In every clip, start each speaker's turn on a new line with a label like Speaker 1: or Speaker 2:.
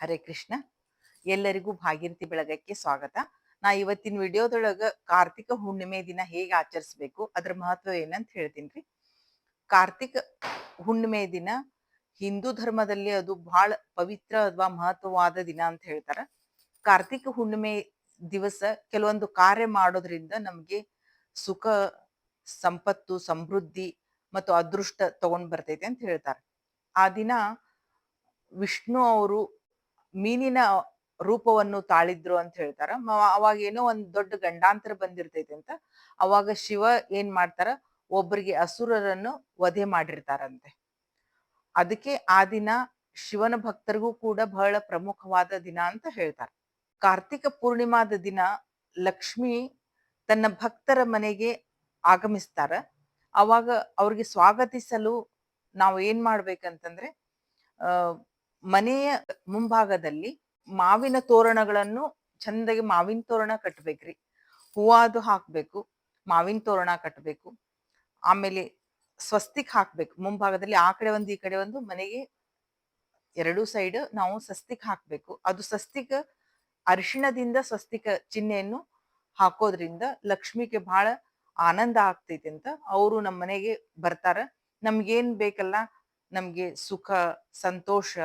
Speaker 1: ಹರೇ ಕೃಷ್ಣ. ಎಲ್ಲರಿಗೂ ಭಾಗಿರತಿ ಬೆಳಗಕ್ಕೆ ಸ್ವಾಗತ. ನಾ ಇವತ್ತಿನ ವಿಡಿಯೋದೊಳಗ ಕಾರ್ತಿಕ ಹುಣ್ಣಿಮೆ ದಿನ ಹೇಗೆ ಆಚರಿಸ್ಬೇಕು, ಅದ್ರ ಮಹತ್ವ ಏನಂತ ಹೇಳ್ತೀನಿ ರೀ. ಕಾರ್ತಿಕ ಹುಣ್ಣಿಮೆ ದಿನ ಹಿಂದೂ ಧರ್ಮದಲ್ಲಿ ಅದು ಬಹಳ ಪವಿತ್ರ ಅಥವಾ ಮಹತ್ವವಾದ ದಿನ ಅಂತ ಹೇಳ್ತಾರ. ಕಾರ್ತಿಕ ಹುಣ್ಣಿಮೆ ದಿವಸ ಕೆಲವೊಂದು ಕಾರ್ಯ ಮಾಡೋದ್ರಿಂದ ನಮಗೆ ಸುಖ, ಸಂಪತ್ತು, ಸಮೃದ್ಧಿ ಮತ್ತು ಅದೃಷ್ಟ ತಗೊಂಡ್ ಬರ್ತೈತೆ ಅಂತ ಹೇಳ್ತಾರೆ. ಆ ದಿನ ವಿಷ್ಣು ಅವರು ಮೀನಿನ ರೂಪವನ್ನು ತಾಳಿದ್ರು ಅಂತ ಹೇಳ್ತಾರ. ಅವಾಗ ಏನೋ ಒಂದ್ ದೊಡ್ಡ ಗಂಡಾಂತರ ಬಂದಿರ್ತೈತೆ ಅಂತ. ಅವಾಗ ಶಿವ ಏನ್ ಮಾಡ್ತಾರ? ಒಬ್ಬರಿಗೆ ಅಸುರರನ್ನು ವಧೆ ಮಾಡಿರ್ತಾರಂತೆ. ಅದಕ್ಕೆ ಆ ದಿನ ಶಿವನ ಭಕ್ತರಿಗೂ ಕೂಡ ಬಹಳ ಪ್ರಮುಖವಾದ ದಿನ ಅಂತ ಹೇಳ್ತಾರೆ. ಕಾರ್ತಿಕ ಪೂರ್ಣಿಮಾದ ದಿನ ಲಕ್ಷ್ಮಿ ತನ್ನ ಭಕ್ತರ ಮನೆಗೆ ಆಗಮಿಸ್ತಾರ. ಅವಾಗ ಅವ್ರಿಗೆ ಸ್ವಾಗತಿಸಲು ನಾವು ಏನ್ ಮಾಡ್ಬೇಕಂತಂದ್ರೆ ಆ ಮನೆಯ ಮುಂಭಾಗದಲ್ಲಿ ಮಾವಿನ ತೋರಣಗಳನ್ನು ಚಂದಾಗಿ ಮಾವಿನ ತೋರಣ ಕಟ್ಬೇಕ್ರಿ. ಹೂವಾದು ಹಾಕ್ಬೇಕು, ಮಾವಿನ ತೋರಣ ಕಟ್ಟಬೇಕು ಆಮೇಲೆ ಸ್ವಸ್ತಿಕ್ ಹಾಕ್ಬೇಕು. ಮುಂಭಾಗದಲ್ಲಿ ಆ ಕಡೆ ಒಂದು, ಈ ಕಡೆ ಒಂದು, ಮನೆಗೆ ಎರಡು ಸೈಡ್ ನಾವು ಸ್ವಸ್ತಿಕ್ ಹಾಕ್ಬೇಕು. ಅದು ಸ್ವಸ್ತಿಕ ಅರಿಶಿಣದಿಂದ ಸ್ವಸ್ತಿಕ ಚಿಹ್ನೆಯನ್ನು ಹಾಕೋದ್ರಿಂದ ಲಕ್ಷ್ಮಿಗೆ ಬಹಳ ಆನಂದ ಆಗ್ತೈತಿ ಅಂತ ಅವರು ನಮ್ಮ ಮನೆಗೆ ಬರ್ತಾರ. ನಮ್ಗೇನ್ ಬೇಕಲ್ಲ, ನಮ್ಗೆ ಸುಖ, ಸಂತೋಷ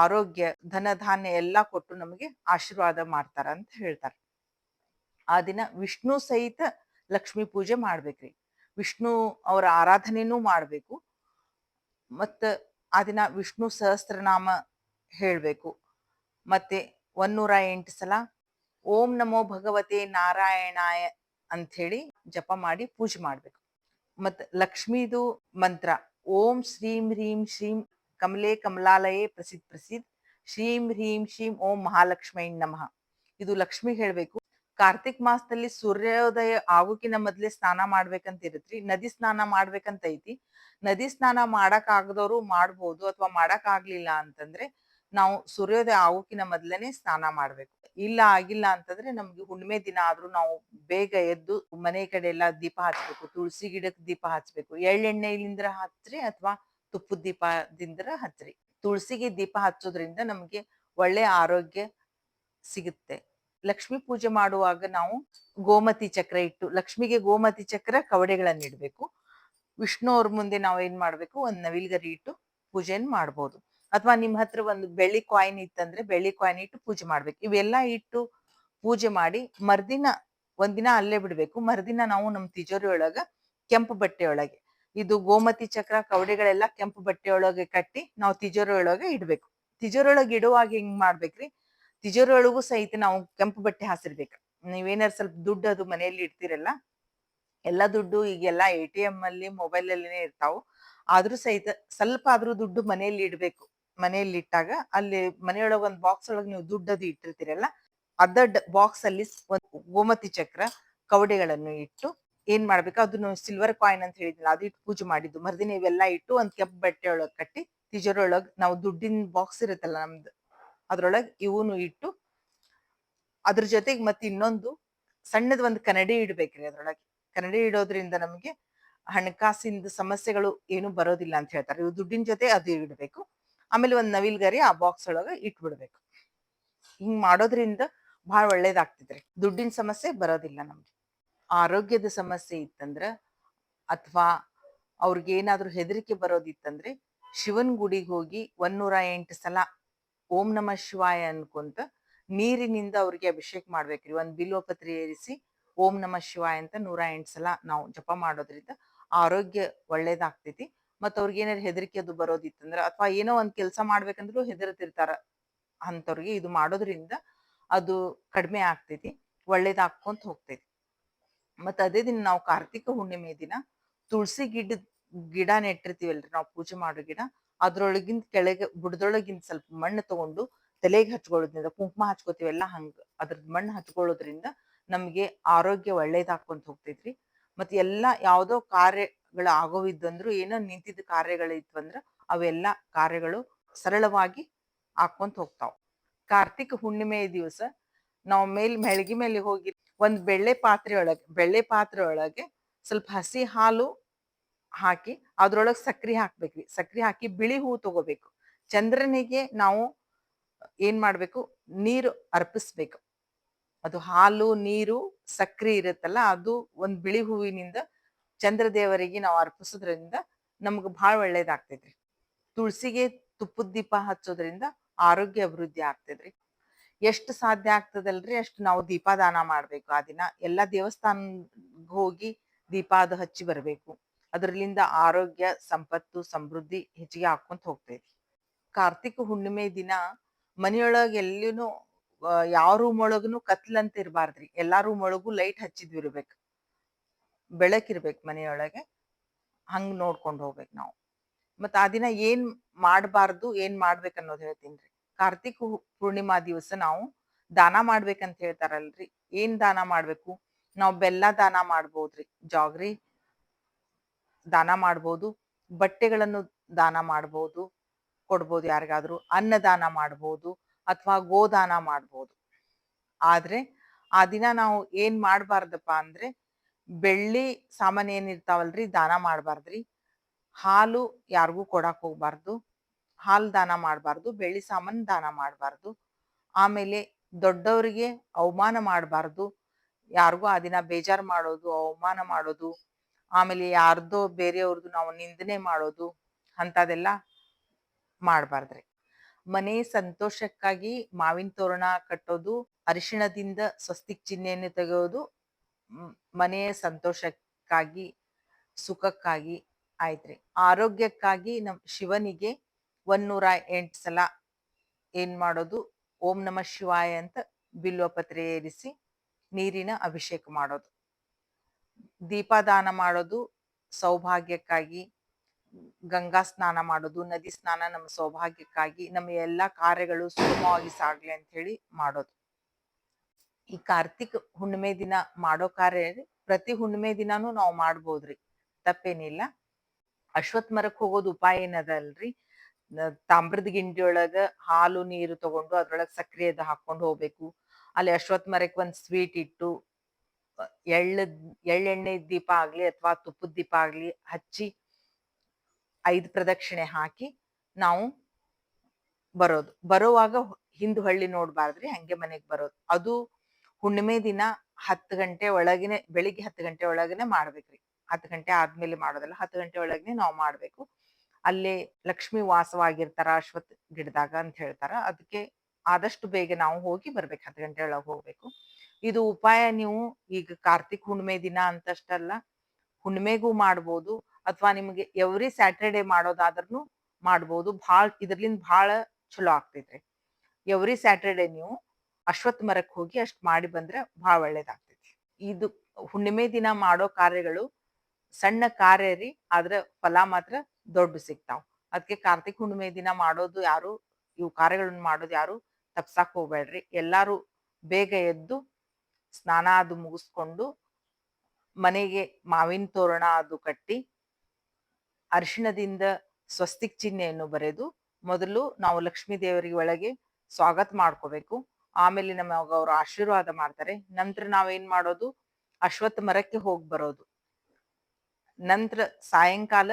Speaker 1: ಆರೋಗ್ಯ, ಧನ ಧಾನ್ಯ ಎಲ್ಲ ಕೊಟ್ಟು ನಮಗೆ ಆಶೀರ್ವಾದ ಮಾಡ್ತಾರ ಅಂತ ಹೇಳ್ತಾರೆ. ಆ ದಿನ ವಿಷ್ಣು ಸಹಿತ ಲಕ್ಷ್ಮಿ ಪೂಜೆ ಮಾಡ್ಬೇಕ್ರಿ. ವಿಷ್ಣು ಅವರ ಆರಾಧನೆನೂ ಮಾಡ್ಬೇಕು. ಮತ್ತ ಆ ದಿನ ವಿಷ್ಣು ಸಹಸ್ರನಾಮ ಹೇಳ್ಬೇಕು. ಮತ್ತೆ ಒಂದೂರ ಎಂಟು ಸಲ ಓಂ ನಮೋ ಭಗವತೆ ನಾರಾಯಣಾಯ ಅಂಥೇಳಿ ಜಪ ಮಾಡಿ ಪೂಜೆ ಮಾಡ್ಬೇಕು. ಮತ್ ಲಕ್ಷ್ಮೀದು ಮಂತ್ರ ಓಂ ಶ್ರೀಂ ಹ್ರೀಂ ಶ್ರೀಂ ಕಮಲೆ ಕಮಲಾಲಯೇ ಪ್ರಸಿದ್ಧ ಪ್ರಸಿದ್ಧ ಶ್ರೀಂ ಹ್ರೀಂ ಶ್ರೀಂ ಓಂ ಮಹಾಲಕ್ಷ್ಮೈ ನಮಃ. ಇದು ಲಕ್ಷ್ಮಿ ಹೇಳ್ಬೇಕು. ಕಾರ್ತಿಕ್ ಮಾಸದಲ್ಲಿ ಸೂರ್ಯೋದಯ ಆಗೋಕಿನ ಮೊದ್ಲೇ ಸ್ನಾನ ಮಾಡ್ಬೇಕಂತ ಇರತ್ರಿ ನದಿ ಸ್ನಾನ ಮಾಡ್ಬೇಕಂತ ಐತಿ ನದಿ ಸ್ನಾನ ಮಾಡಕ್ ಆಗದವ್ರು ಮಾಡ್ಬೋದು ಅಥವಾ ಮಾಡಕ್ ಆಗ್ಲಿಲ್ಲ ಅಂತಂದ್ರೆ ನಾವು ಸೂರ್ಯೋದಯ ಆಗೋಕಿನ ಮೊದ್ಲೇನೆ ಸ್ನಾನ ಮಾಡ್ಬೇಕು. ಇಲ್ಲ ಆಗಿಲ್ಲ ಅಂತಂದ್ರೆ ನಮ್ಗೆ ಹುಣ್ಣಿಮೆ ದಿನ ಆದ್ರೂ ನಾವು ಬೇಗ ಎದ್ದು ಮನೆ ಕಡೆ ಎಲ್ಲ ದೀಪ ಹಚ್ಬೇಕು. ತುಳಸಿ ಗಿಡಕ್ ದೀಪ ಹಚ್ಬೇಕು. ಎಳ್ಳೆಣ್ಣೆಲಿಂದ್ರ ಹಚ್ಚ್ರಿ ಅಥವಾ ತುಪ್ಪದ ದೀಪದಿಂದ ಹಚ್ರಿ. ತುಳಸಿಗೆ ದೀಪ ಹಚ್ಚೋದ್ರಿಂದ ನಮ್ಗೆ ಒಳ್ಳೆ ಆರೋಗ್ಯ ಸಿಗುತ್ತೆ. ಲಕ್ಷ್ಮಿ ಪೂಜೆ ಮಾಡುವಾಗ ನಾವು ಗೋಮತಿ ಚಕ್ರ ಇಟ್ಟು, ಲಕ್ಷ್ಮಿಗೆ ಗೋಮತಿ ಚಕ್ರ ಕವಡೆಗಳನ್ನ ಇಡ್ಬೇಕು. ವಿಷ್ಣು ಅವ್ರ ಮುಂದೆ ನಾವು ಏನ್ ಮಾಡ್ಬೇಕು? ಒಂದ್ ನವಿಲ್ಗರಿ ಇಟ್ಟು ಪೂಜೆನ್ ಮಾಡ್ಬೋದು. ಅಥವಾ ನಿಮ್ ಹತ್ರ ಒಂದು ಬೆಳ್ಳಿ ಕಾಯಿನ್ ಇತ್ತಂದ್ರೆ ಬೆಳ್ಳಿ ಕಾಯಿನ್ ಇಟ್ಟು ಪೂಜೆ ಮಾಡ್ಬೇಕು. ಇವೆಲ್ಲ ಇಟ್ಟು ಪೂಜೆ ಮಾಡಿ ಮರ್ದಿನ, ಒಂದಿನ ಅಲ್ಲೇ ಬಿಡ್ಬೇಕು. ಮರ್ದಿನ ನಾವು ನಮ್ ತಿಜೋರಿ ಒಳಗ ಕೆಂಪು ಬಟ್ಟೆ ಒಳಗೆ ಇದು ಗೋಮತಿ ಚಕ್ರ ಕವಡೆಗಳೆಲ್ಲ ಕೆಂಪು ಬಟ್ಟೆ ಒಳಗೆ ಕಟ್ಟಿ ನಾವು ತಿಜೋರಿ ಒಳಗೆ ಇಡ್ಬೇಕು. ತಿಜೋರಿ ಇಡುವಾಗ ಹೆಂಗ್ ಮಾಡ್ಬೇಕ್ರಿ? ತಿಜೋರಿ ಸಹಿತ ನಾವು ಕೆಂಪು ಬಟ್ಟೆ ಹಾಸಿರ್ಬೇಕು. ನೀವೇನಾರು ಸ್ವಲ್ಪ ದುಡ್ಡು ಅದು ಮನೆಯಲ್ಲಿ ಇಡ್ತಿರಲ್ಲ? ಎಲ್ಲ ದುಡ್ಡು ಈಗೆಲ್ಲ ಎ ಟಿ ಎಂ ಅಲ್ಲಿ ಮೊಬೈಲ್ ಅಲ್ಲಿನೇ ಇರ್ತಾವು. ಆದ್ರೂ ಸಹಿತ ಸ್ವಲ್ಪ ಆದ್ರೂ ದುಡ್ಡು ಮನೆಯಲ್ಲಿ ಇಡ್ಬೇಕು. ಮನೆಯಲ್ಲಿ ಇಟ್ಟಾಗ ಅಲ್ಲಿ ಮನೆಯೊಳಗೆ ಒಂದ್ ಬಾಕ್ಸ್ ಒಳಗೆ ನೀವು ದುಡ್ಡು ಅದು ಇಟ್ಟಿರ್ತೀರಲ್ಲ? ಅದ ಬಾಕ್ಸ್ ಅಲ್ಲಿ ಒಂದು ಗೋಮತಿ ಚಕ್ರ ಕವಡೆಗಳನ್ನು ಇಟ್ಟು ಏನ್ ಮಾಡ್ಬೇಕು? ಅದನ್ನು ಸಿಲ್ವರ್ ಕಾಯಿನ್ ಅಂತ ಹೇಳಿದ್ನಲ್ಲ, ಅದು ಇಟ್ಟು ಪೂಜೆ ಮಾಡಿದ್ದು. ಮರ್ದಿನ ಇವೆಲ್ಲ ಇಟ್ಟು ಒಂದ್ ಕೆಂಪು ಬಟ್ಟೆ ಒಳಗ್ ಕಟ್ಟಿ ತಿಜೋರೊಳಗ್ ನಾವು ದುಡ್ಡಿನ ಬಾಕ್ಸ್ ಇರುತ್ತಲ್ಲ ನಮ್ದು, ಅದ್ರೊಳಗ್ ಇವನು ಇಟ್ಟು, ಅದ್ರ ಜೊತೆಗೆ ಮತ್ತೆ ಇನ್ನೊಂದು ಸಣ್ಣದ ಒಂದು ಕನ್ನಡಿ ಇಡ್ಬೇಕ್ರಿ ಅದ್ರೊಳಗೆ. ಕನ್ನಡಿ ಇಡೋದ್ರಿಂದ ನಮಗೆ ಹಣಕಾಸಿನ ಸಮಸ್ಯೆಗಳು ಏನು ಬರೋದಿಲ್ಲ ಅಂತ ಹೇಳ್ತಾರೆ. ಇವು ದುಡ್ಡಿನ ಜೊತೆ ಅದು ಇಡ್ಬೇಕು. ಆಮೇಲೆ ಒಂದ್ ನವಿಲ್ಗರಿ ಆ ಬಾಕ್ಸ್ ಒಳಗ ಇಟ್ಬಿಡ್ಬೇಕು. ಹಿಂಗ್ ಮಾಡೋದ್ರಿಂದ ಬಹಳ ಒಳ್ಳೇದಾಗ್ತಿದ್ರಿ. ದುಡ್ಡಿನ ಸಮಸ್ಯೆ ಬರೋದಿಲ್ಲ ನಮ್ಗೆ. ಆರೋಗ್ಯದ ಸಮಸ್ಯೆ ಇತ್ತಂದ್ರ ಅಥವಾ ಏನಾದ್ರು ಹೆದರಿಕೆ ಬರೋದಿತ್ತಂದ್ರೆ ಶಿವನ್ ಗುಡಿಗೆ ಹೋಗಿ ಒಂದೂರ ಎಂಟು ಸಲ ಓಂ ನಮ ಶಿವಾಯ ಅನ್ಕೊಂತ ನೀರಿನಿಂದ ಅವ್ರಿಗೆ ಅಭಿಷೇಕ ಮಾಡ್ಬೇಕ್ರಿ. ಒಂದ್ ಬಿಲ್ವಪತ್ರೆ ಏರಿಸಿ ಓಂ ನಮ ಶಿವಾಯ ಅಂತ ನೂರ ಎಂಟು ಸಲ ನಾವು ಜಪ ಮಾಡೋದ್ರಿಂದ ಆರೋಗ್ಯ ಒಳ್ಳೇದಾಗ್ತೈತಿ. ಮತ್ತ ಅವ್ರಿಗೆ ಏನಾದ್ರು ಹೆದರಿಕೆ ಅದು ಬರೋದಿತ್ತಂದ್ರ ಅಥವಾ ಏನೋ ಒಂದ್ ಕೆಲಸ ಮಾಡ್ಬೇಕಂದ್ರೂ ಹೆದರ್ತಿರ್ತಾರ ಅಂತವ್ರಿಗೆ ಇದು ಮಾಡೋದ್ರಿಂದ ಅದು ಕಡಿಮೆ ಆಗ್ತೈತಿ, ಒಳ್ಳೇದಾಗ್ಕೊಂತ ಹೋಗ್ತೈತಿ. ಮತ್ತ ಅದೇ ದಿನ ನಾವು ಕಾರ್ತಿಕ ಹುಣ್ಣಿಮೆ ದಿನ ತುಳಸಿ ಗಿಡ ಗಿಡ ನೆಟ್ಟಿರ್ತೀವಲ್ರಿ ನಾವು ಪೂಜೆ ಮಾಡೋ ಗಿಡ, ಅದ್ರೊಳಗಿಂದ ಕೆಳಗೆ ಬುಡದೊಳಗಿಂದ ಸ್ವಲ್ಪ ಮಣ್ಣು ತಗೊಂಡು ತಲೆಗೆ ಹಚ್ಕೊಳ್ಳೋದ್ರಿಂದ, ಕುಂಕುಮ ಹಚ್ಕೋತೀವೆಲ್ಲ ಹಂಗ, ಅದ್ರದ್ ಮಣ್ಣು ಹಚ್ಕೊಳ್ಳೋದ್ರಿಂದ ನಮಗೆ ಆರೋಗ್ಯ ಒಳ್ಳೇದಾಕೊಂತ ಹೋಗ್ತೈತ್ರಿ. ಮತ್ ಎಲ್ಲಾ ಯಾವ್ದೋ ಕಾರ್ಯಗಳು ಆಗೋವಿದ್ದಂದ್ರು, ಏನೋ ನಿಂತಿದ್ದ ಕಾರ್ಯಗಳಿದ್ವಂದ್ರ ಅವೆಲ್ಲ ಕಾರ್ಯಗಳು ಸರಳವಾಗಿ ಹಾಕೊಂತ ಹೋಗ್ತಾವ್. ಕಾರ್ತಿಕ ಹುಣ್ಣಿಮೆ ದಿವಸ ನಾವು ಮೇಲ್, ಮೆಳಗಿ ಮೇಲೆ ಹೋಗಿ ಒಂದ್ ಬೆಳ್ಳೆ ಪಾತ್ರೆ ಒಳಗೆ ಬೆಳ್ಳೆ ಪಾತ್ರೆ ಒಳಗೆ ಸ್ವಲ್ಪ ಹಸಿ ಹಾಲು ಹಾಕಿ ಅದ್ರೊಳಗೆ ಸಕ್ರಿ ಹಾಕ್ಬೇಕ್ರಿ ಸಕ್ರಿ ಹಾಕಿ ಬಿಳಿ ಹೂ ತಗೋಬೇಕು. ಚಂದ್ರನಿಗೆ ನಾವು ಏನ್ ಮಾಡ್ಬೇಕು? ನೀರು ಅರ್ಪಿಸ್ಬೇಕು. ಅದು ಹಾಲು, ನೀರು, ಸಕ್ರಿ ಇರುತ್ತಲ್ಲ ಅದು ಒಂದ್ ಬಿಳಿ ಹೂವಿನಿಂದ ಚಂದ್ರ ದೇವರಿಗೆ ನಾವು ಅರ್ಪಿಸೋದ್ರಿಂದ ನಮ್ಗೆ ಬಹಳ ಒಳ್ಳೇದಾಗ್ತೈತ್ರಿ. ತುಳಸಿಗೆ ತುಪ್ಪದ ದೀಪ ಹಚ್ಚೋದ್ರಿಂದ ಆರೋಗ್ಯ ಅಭಿವೃದ್ಧಿ ಆಗ್ತದ್ರಿ ಎಷ್ಟು ಸಾಧ್ಯ ಆಗ್ತದಲ್ರಿ? ಅಷ್ಟು ನಾವು ದೀಪದಾನ ಮಾಡ್ಬೇಕು ಆ ದಿನ. ಎಲ್ಲಾ ದೇವಸ್ಥಾನ ಹೋಗಿ ದೀಪಾದ ಹಚ್ಚಿ ಬರ್ಬೇಕು. ಅದರಲ್ಲಿಂದ ಆರೋಗ್ಯ, ಸಂಪತ್ತು, ಸಮೃದ್ಧಿ ಹೆಚ್ಚಿಗೆ ಹಾಕೊಂತ ಹೋಗ್ತೈತಿ ಕಾರ್ತಿಕ ಹುಣ್ಣಿಮೆ ದಿನ ಮನೆಯೊಳಗೆ ಎಲ್ಲಿನೂ ಯಾವ ರೂಮ್ ಒಳಗೂ ಕತ್ಲಂತ ಇರಬಾರ್ದ್ರಿ. ಎಲ್ಲಾ ರೂಮ್ ಒಳಗೂ ಲೈಟ್ ಹಚ್ಚಿದ್ವಿ ಇರ್ಬೇಕು. ಬೆಳಕಿರ್ಬೇಕು ಮನೆಯೊಳಗೆ. ಹಂಗ್ ನೋಡ್ಕೊಂಡು ಹೋಗ್ಬೇಕು ನಾವು. ಮತ್ತ ಆ ದಿನ ಏನ್ ಮಾಡಬಾರ್ದು, ಏನ್ ಮಾಡ್ಬೇಕು ಅನ್ನೋದು ಹೇಳ್ತೀನ್ರಿ ಕಾರ್ತಿಕ ಪೂರ್ಣಿಮಾ ದಿವಸ ನಾವು ದಾನ ಮಾಡ್ಬೇಕಂತ ಹೇಳ್ತಾರಲ್ರಿ. ಏನ್ ದಾನ ಮಾಡ್ಬೇಕು? ನಾವು ಬೆಲ್ಲ ದಾನ ಮಾಡ್ಬೋದ್ರಿ. ಜಾಗ್ರಿ. ದಾನ ಮಾಡ್ಬೋದು. ಬಟ್ಟೆಗಳನ್ನು ದಾನ ಮಾಡ್ಬೋದು. ಕೊಡ್ಬೋದು ಯಾರಿಗಾದ್ರೂ. ಅನ್ನದಾನ ಮಾಡ್ಬೋದು ಅಥವಾ ಗೋದಾನ ಮಾಡ್ಬೋದು. ಆದ್ರೆ ಆ ದಿನ ನಾವು ಏನ್ ಮಾಡ್ಬಾರ್ದಪ್ಪ ಅಂದ್ರೆ ಬೆಳ್ಳಿ ಸಾಮಾನ್ ಏನಿರ್ತಾವಲ್ರಿ ದಾನ ಮಾಡ್ಬಾರ್ದ್ರಿ. ಹಾಲು ಯಾರಿಗೂ ಕೊಡಕ್ ಹೋಗ್ಬಾರ್ದು. ಹಾಲು ದಾನ ಮಾಡಬಾರ್ದು, ಬೆಳ್ಳಿ ಸಾಮಾನು ದಾನ ಮಾಡಬಾರ್ದು. ಆಮೇಲೆ ದೊಡ್ಡವರಿಗೆ ಅವಮಾನ ಮಾಡಬಾರ್ದು. ಯಾರಿಗೂ ಆ ದಿನ ಬೇಜಾರ್ ಮಾಡೋದು, ಅವಮಾನ ಮಾಡೋದು. ಆಮೇಲೆ ಯಾರ್ದೋ ಬೇರೆಯವ್ರದ್ದು ನಾವು ನಿಂದನೆ ಮಾಡೋದು ಅಂಥದ್ದೆಲ್ಲ ಮಾಡಬಾರ್ದ್ರಿ. ಮನೆ ಸಂತೋಷಕ್ಕಾಗಿ ಮಾವಿನ ತೋರಣ ಕಟ್ಟೋದು, ಅರಿಶಿಣದಿಂದ ಸ್ವಸ್ತಿಕ್ ಚಿಹ್ನೆಯನ್ನು ತೆಗೆಯೋದು ಮನೆಯ ಸಂತೋಷಕ್ಕಾಗಿ, ಸುಖಕ್ಕಾಗಿ ಆಯ್ತ್ರಿ. ಆರೋಗ್ಯಕ್ಕಾಗಿ ನಮ್ ಶಿವನಿಗೆ ಒಂದೂರ ಎಂಟು ಸಲ ಏನ್ ಮಾಡೋದು? ಓಂ ನಮ ಶಿವಾಯ ಅಂತ ಬಿಲ್ವಪತ್ರೆ ಏರಿಸಿ ನೀರಿನ ಅಭಿಷೇಕ ಮಾಡೋದು. ದೀಪದಾನ ಮಾಡೋದು ಸೌಭಾಗ್ಯಕ್ಕಾಗಿ, ಗಂಗಾ ಸ್ನಾನ ಮಾಡೋದು, ನದಿ ಸ್ನಾನ ನಮ್ಮ ಸೌಭಾಗ್ಯಕ್ಕಾಗಿ, ನಮ್ಮ ಎಲ್ಲಾ ಕಾರ್ಯಗಳು ಸುಗಮವಾಗಿ ಸಾಗ್ಲಿ ಅಂತ ಹೇಳಿ ಮಾಡೋದು. ಈ ಕಾರ್ತಿಕ್ ಹುಣ್ಣಿಮೆ ದಿನ ಮಾಡೋ ಕಾರ್ಯ ಪ್ರತಿ ಹುಣ್ಣಿಮೆ ದಿನಾನು ನಾವು ಮಾಡ್ಬೋದ್ರಿ, ತಪ್ಪೇನಿಲ್ಲ. ಅಶ್ವತ್ ಮರಕ್ ಹೋಗೋದು ಉಪಾಯ ಏನದಲ್ರಿ? ತಾಮ್ರದ ಗಿಂಡಿಯೊಳಗ ಹಾಲು ನೀರು ತಗೊಂಡು ಅದ್ರೊಳಗೆ ಸಕ್ರೆ ಅದು ಹಾಕೊಂಡು ಹೋಗ್ಬೇಕು. ಅಲ್ಲಿ ಅಶ್ವತ್ ಮರಕ್ಕೆ ಒಂದ್ ಸ್ವೀಟ್ ಇಟ್ಟು ಎಳ್ಳದ್, ಎಳ್ಳೆಣ್ಣೆ ದೀಪ ಆಗ್ಲಿ ಅಥವಾ ತುಪ್ಪದ ದೀಪ ಆಗ್ಲಿ ಹಚ್ಚಿ ಐದು ಪ್ರದಕ್ಷಿಣೆ ಹಾಕಿ ನಾವು ಬರೋದು. ಬರೋವಾಗ ಹಿಂದ್ ಹಳ್ಳಿ ನೋಡ್ಬಾರ್ದ್ರಿ ಹಂಗೆ ಮನೆಗ್ ಬರೋದು. ಅದು ಹುಣ್ಣಿಮೆ ದಿನ ಹತ್ತು ಗಂಟೆ ಒಳಗಿನ, ಬೆಳಿಗ್ಗೆ ಹತ್ತು ಗಂಟೆ ಒಳಗನೆ ಮಾಡ್ಬೇಕ್ರಿ. ಹತ್ತು ಗಂಟೆ ಆದ್ಮೇಲೆ ಮಾಡೋದಲ್ಲ, ಹತ್ತು ಗಂಟೆ ಒಳಗನೆ ನಾವು ಮಾಡ್ಬೇಕು. ಅಲ್ಲೇ ಲಕ್ಷ್ಮಿ ವಾಸವಾಗಿರ್ತಾರ ಅಶ್ವತ್ ಗಿಡದಾಗ ಅಂತ ಹೇಳ್ತಾರ. ಅದಕ್ಕೆ ಆದಷ್ಟು ಬೇಗ ನಾವು ಹೋಗಿ ಬರ್ಬೇಕು, ಹತ್ತು ಗಂಟೆ ಒಳಗೆ ಹೋಗ್ಬೇಕು. ಇದು ಉಪಾಯ ನೀವು ಈಗ ಕಾರ್ತಿಕ್ ಹುಣ್ಣಿಮೆ ದಿನ ಅಂತಷ್ಟಲ್ಲ, ಹುಣ್ಣಿಮೆಗೂ ಮಾಡ್ಬೋದು ಅಥವಾ ನಿಮ್ಗೆ ಎವ್ರಿ ಸ್ಯಾಟರ್ಡೆ ಮಾಡೋದಾದ್ರೂ ಮಾಡ್ಬೋದು. ಭಾಳ ಇದ್ರಲಿಂದ ಭಾಳ ಚಲೋ ಆಗ್ತೈತ್ರಿ ಎವ್ರಿ ಸ್ಯಾಟರ್ಡೆ ನೀವು ಅಶ್ವತ್ ಮರಕ್ಕೆ ಹೋಗಿ ಅಷ್ಟು ಮಾಡಿ ಬಂದ್ರೆ ಭಾಳ ಒಳ್ಳೇದಾಗ್ತೈತಿ. ಇದು ಹುಣ್ಣಿಮೆ ದಿನ ಮಾಡೋ ಕಾರ್ಯಗಳು ಸಣ್ಣ ಕಾರ್ಯ ರೀ, ಆದ್ರೆ ಫಲ ಮಾತ್ರ ದೊಡ್ಡ ಸಿಗ್ತಾವ್. ಅದಕ್ಕೆ ಕಾರ್ತಿಕ್ ಹುಣ್ಣಿಮೆ ದಿನ ಮಾಡೋದು ಯಾರು, ಇವು ಕಾರ್ಯಗಳನ್ನ ಮಾಡೋದು ಯಾರು, ತಪ್ಸಾಕ್ ಹೋಗ್ಬೇಡ್ರಿ ಎಲ್ಲಾರು ಬೇಗ ಎದ್ದು ಸ್ನಾನ ಅದು ಮುಗಿಸ್ಕೊಂಡು ಮನೆಗೆ ಮಾವಿನ ತೋರಣ ಅದು ಕಟ್ಟಿ ಅರಿಶಿಣದಿಂದ ಸ್ವಸ್ತಿಕ್ ಚಿಹ್ನೆಯನ್ನು ಬರೆದು ಮೊದಲು ನಾವು ಲಕ್ಷ್ಮೀ ದೇವರಿಗೆ ಒಳಗೆ ಸ್ವಾಗತ ಮಾಡ್ಕೋಬೇಕು. ಆಮೇಲೆ ನಮಗೆ ಅವರು ಆಶೀರ್ವಾದ ಮಾಡ್ತಾರೆ. ನಂತರ ನಾವೇನ್ ಮಾಡೋದು, ಅಶ್ವತ್ಥ ಮರಕ್ಕೆ ಹೋಗಿ ಬರೋದು. ನಂತರ ಸಾಯಂಕಾಲ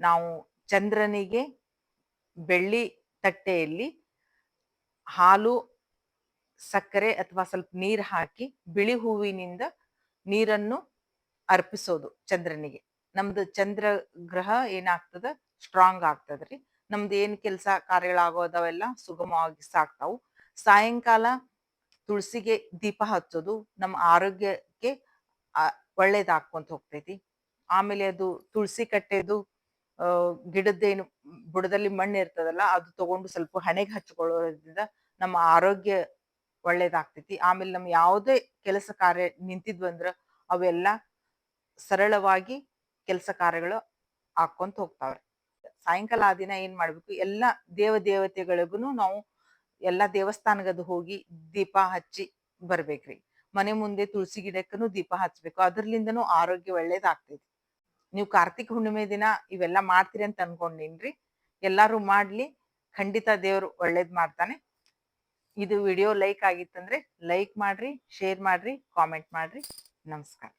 Speaker 1: ನಾವು ಚಂದ್ರನಿಗೆ ಬೆಳ್ಳಿ ತಟ್ಟೆಯಲ್ಲಿ ಹಾಲು, ಸಕ್ಕರೆ ಅಥವಾ ಸ್ವಲ್ಪ ನೀರು ಹಾಕಿ ಬಿಳಿ ಹೂವಿನಿಂದ ನೀರನ್ನು ಅರ್ಪಿಸೋದು ಚಂದ್ರನಿಗೆ. ನಮ್ದು ಚಂದ್ರ ಗ್ರಹ ಏನಾಗ್ತದ? ಸ್ಟ್ರಾಂಗ್ ಆಗ್ತದ್ರಿ. ನಮ್ದು ಏನ್ ಕೆಲಸ ಕಾರ್ಯಗಳಾಗೋದವೆಲ್ಲ ಸುಗಮವಾಗಿ ಸಾಕ್ತಾವು. ಸಾಯಂಕಾಲ ತುಳಸಿಗೆ ದೀಪ ಹಚ್ಚೋದು, ನಮ್ಮ ಆರೋಗ್ಯಕ್ಕೆ ಆ, ಒಳ್ಳೇದಾಗ್ಕೊಂತ ಹೋಗ್ತೈತಿ. ಆಮೇಲೆ ಅದು ತುಳಸಿ ಕಟ್ಟೆದು ಗಿಡದ್ದೇನು ಬುಡದಲ್ಲಿ ಮಣ್ಣು ಇರ್ತದಲ್ಲ ಅದು ತಗೊಂಡು ಸ್ವಲ್ಪ ಹಣೆಗೆ ಹಚ್ಕೊಳ್ಳೋದ್ರಿಂದ ನಮ್ಮ ಆರೋಗ್ಯ ಒಳ್ಳೇದಾಗ್ತೈತಿ ಆಮೇಲೆ ನಮ್ಮ ಯಾವುದೇ ಕೆಲಸ ಕಾರ್ಯ ನಿಂತಿದ್ವು ಅವೆಲ್ಲ ಸರಳವಾಗಿ ಕೆಲಸ ಕಾರ್ಯಗಳು ಹಾಕೊಂತ ಹೋಗ್ತಾವ್ರಿ. ಸಾಯಂಕಾಲ ಆ ದಿನ ಏನ್ ಮಾಡ್ಬೇಕು ಎಲ್ಲ ದೇವ ದೇವತೆಗಳಿಗೂ ನಾವು ಎಲ್ಲಾ ದೇವಸ್ಥಾನಗದು ಹೋಗಿ ದೀಪ ಹಚ್ಚಿ ಬರ್ಬೇಕ್ರಿ. ಮನೆ ಮುಂದೆ ತುಳಸಿ ಗಿಡಕ್ಕೂ ದೀಪ ಹಚ್ಚಬೇಕು ಅದ್ರಲಿಂದನೂ ಆರೋಗ್ಯ ಒಳ್ಳೇದಾಗ್ತೈತಿ. ನೀವು ಕಾರ್ತಿಕ್ ಹುಣ್ಣಿಮೆ ದಿನ ಇವೆಲ್ಲ ಮಾಡ್ತೀರಿ ಅಂತ ಅನ್ಕೊಂಡಿನ್ರಿ? ಎಲ್ಲಾರು ಮಾಡ್ಲಿ. ಖಂಡಿತ ದೇವ್ರು ಒಳ್ಳೇದ್ ಮಾಡ್ತಾನೆ. ಇದು ವಿಡಿಯೋ ಲೈಕ್ ಆಗಿತ್ತಂದ್ರೆ ಲೈಕ್ ಮಾಡ್ರಿ, ಶೇರ್ ಮಾಡ್ರಿ, ಕಾಮೆಂಟ್ ಮಾಡ್ರಿ. ನಮಸ್ಕಾರ.